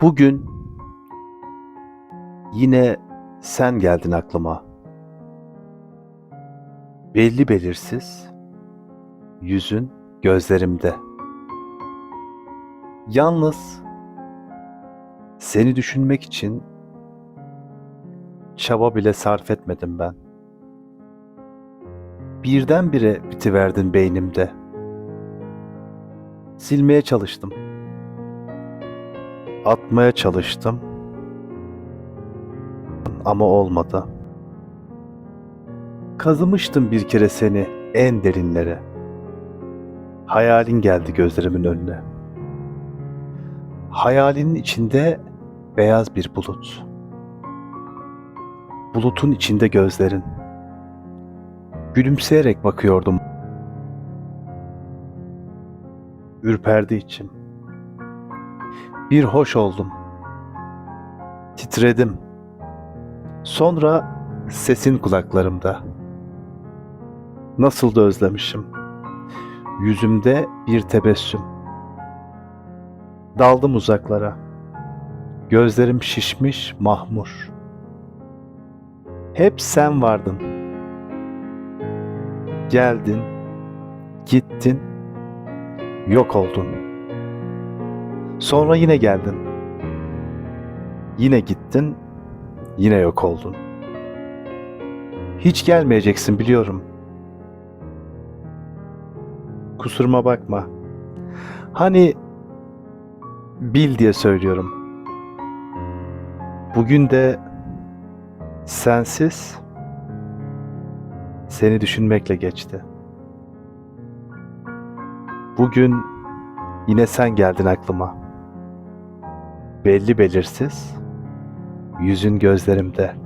Bugün yine sen geldin aklıma. Belli belirsiz yüzün gözlerimde. Yalnız seni düşünmek için çaba bile sarf etmedim ben. Birdenbire bitiverdin beynimde. Silmeye çalıştım. Atmaya çalıştım. Ama olmadı. Kazımıştım bir kere seni en derinlere. Hayalin geldi gözlerimin önüne. Hayalinin içinde beyaz bir bulut. Bulutun içinde gözlerin. Gülümseyerek bakıyordum. Ürperdi içim. Bir hoş oldum. Titredim. Sonra sesin kulaklarımda. Nasıl da özlemişim. Yüzümde bir tebessüm. Daldım uzaklara. Gözlerim şişmiş, mahmur. Hep sen vardın. Geldin, gittin, yok oldun. Sonra yine geldin. Yine gittin, yine yok oldun. Hiç gelmeyeceksin biliyorum. Kusuruma bakma. Hani bil diye söylüyorum. Bugün de sensiz seni düşünmekle geçti. Bugün yine sen geldin aklıma. Belli belirsiz yüzün gözlerimde.